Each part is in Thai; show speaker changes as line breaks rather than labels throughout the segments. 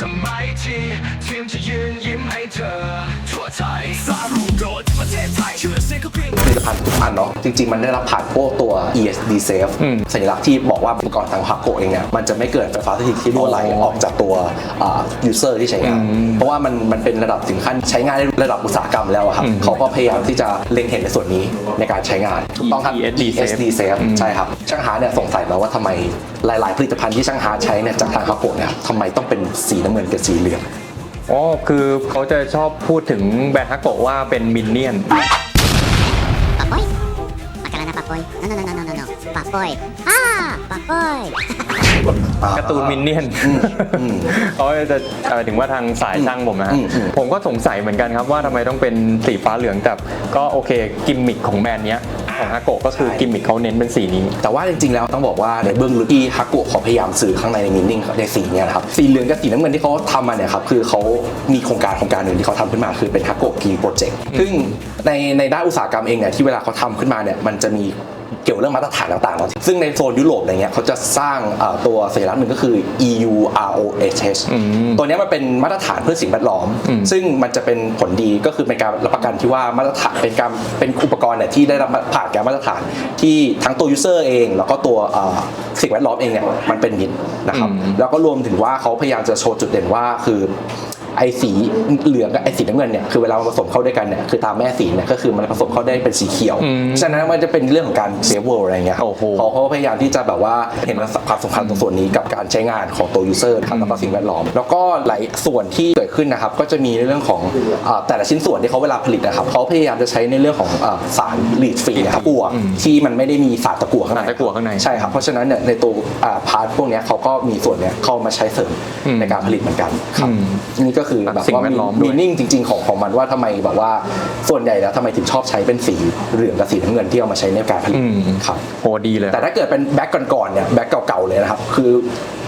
สมัยที่ทีมจะยืนยิ้มให้เธอทั่วไทยสรุป
ผลิตภัณฑ์ทุกอันเนาะจริง ๆ มันได้รับผ่านพวกตัว ESD safe สัญลักษณ์ที่บอกว่าอุปกรณ์ทางฮักโกเองเนี่ยมันจะไม่เกิดไฟฟ้าสถิตที่รั่วไหลออกจากตัวอ่า user ที่ใช้งานเพราะว่ามันมันเป็นระดับถึงขั้นใช้งานในระดับอุตสาหกรรมแล้วอะครับเขาก็พยายามที่จะเล็งเห็นในส่วนนี้ในการใช้งานถูกต้องครับ
ESD safe
ESD safe ใช่ครับช่างฮาเนี่ยสงสัยมาว่าทำไมหลาย ๆ ผลิตภัณฑ์ที่ช่างฮาใช้เนี่ยจากทางฮักโกเนี่ยทำไมต้องเป็นสีน้ำเงินกับสีเหลือง
อ๋อคือเขาจะชอบพูดถึงแบรนด์ฮักโกะว่าเป็นมินเนี่ยน
Papoy? Akala na Papoy? No, no, no, no, no, no, no. Papoy. Ah! Papoy!
การ์ตูนมินเนี่ยนเขาจะเอ่อถึงว่าทางสายช่างผมนะฮะ
อืมอืม
ผมก็สงสัยเหมือนกันครับว่าทำไมต้องเป็นสีฟ้าเหลืองแต่ก็โอเคกิมมิคของแบรนด์เนี้ย ของฮักโกะก็คือกิมมิคเขาเน้นเป็นสีนี้
แต่ว่าจริงๆแล้วต้องบอกว่าในเบื้องลึกที่ฮักโกะเขาพยายามสื่อข้างในในมินนิ่งในสีเนี่ยนะครับสีเหลืองกับสีน้ำเงินที่เขาทำมาเนี่ยครับคือเขามีโครงการโครงการหนึ่งที่เขาทำขึ้นมาคือเป็นฮักโกะกีโปรเจกต์ซึ่งในในด้านอุตสาหกรรมเองเนี่ยที่เวลาเขาทำขึ้นมาเนี่ยมันจะมีเกี่ยวเรื่องมาตรฐานต่างๆเนาะซึ่งในโซนยุโรปอะไรเงี้ยเขาจะสร้างเอ่อตัวสัญลักษณ์หนึ่งก็คือ EU ROHS ตัวเนี้ยมันเป็นมาตรฐานเพื่อสิ่งแวดล้อม ซึ่งมันจะเป็นผลดีก็คือเป็นการรับประกันที่ว่ามาตรฐานเป็นการเป็นอุปกรณ์เนี่ยที่ได้รับผ่านการมาตรฐานที่ทั้งตัวยูเซอร์เอง แล้วก็ตัวเอ่อสิ่งแวดล้อมเองเนี่ยมันเป็นมิตรนะครับ
อืม
แล้วก็รวมถึงว่าเขาพยายามจะโชว์จุดเด่นว่าคือ ไอ้สีเหลืองกับไอ้สีน้ำเงินเนี่ยคือเวลามันผสมเข้าด้วยกันเนี่ยคือตามแม่สีเนี่ยก็คือมันผสมเข้าได้เป็นสีเขียว ฉะนั้นมันจะเป็นเรื่องของการเซฟเวิร์อะไรเงี้ยครับ
โอ้โห
เขาเขาพยายามที่จะแบบว่าเห็นความสำคัญตรงส่วนนี้กับการใช้งานของตัวยูเซอร์นะครับแล้วก็สิ่งแวดล้อม แล้วก็หลายส่วนที่เกิดขึ้นนะครับก็จะมีในเรื่องของอ่าแต่ละชิ้นส่วนที่เขาเวลาผลิตนะครับเขาพยายามจะใช้ในเรื่องของอ่าสารลีดฟรีนะครับกั่วที่มันไม่ได้มีสารตะกั่วข้างใน
สารตะกั่วข้างใน
ใช่ครับเพราะฉะนั้นเนี่ยในตัวอ่าพาร์ทพวกเนี้ยเขาก็มีส่วนเนี้ยเข้ามาใช้เสริมในการผลิตเหมือนกันครับนี่ก็คือแบบ
สิ่ง
ว่า
แวดล้อมด้วย
มีนิ่งจริง ๆ ของของมันว่าทำไมแบบว่าส่วนใหญ่แล้วทำไมถึงชอบใช้เป็นสีเหลืองกับสีน้ำเงินที่เอามาใช้ในการผลิต
อืม
ครับ
โหดีเลย
แต่ถ้าเกิดเป็นแบ็กก่อนๆเนี่ยแบ็กเก่าๆเลยนะครับ คือ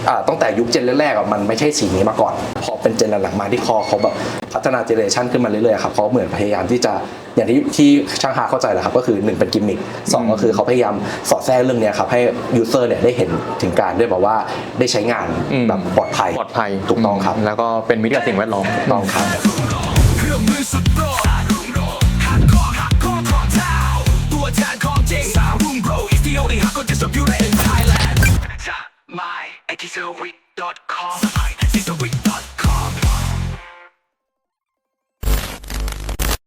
อ่าตั้งแต่ยุคเจนแรกๆอะมันไม่ใช่สีนี้มาก่อน พอเป็นเจนหลังๆมาที่คอเขาแบบพัฒนาเจเนอเรชันขึ้นมาเรื่อยๆครับเขาเหมือนพยายามที่จะอย่างที่ที่ช่างฮาเข้าใจแหละครับก็คือหนึ่งเป็นกิมมิคสองก็คือเขาพยายามสอดแทรกเรื่องเนี้ยครับให้ยูเซอร์เนี่ยได้เห็นถึงการด้วยแบบว่าได้ใช้งาน
อืม
แบบปลอดภัย
ปลอดภัย
ถูกต้องครับ
แล้วก็เป็นมิตรกับสิ่งแวดล้อม
ถูกต้องครับ He's a weak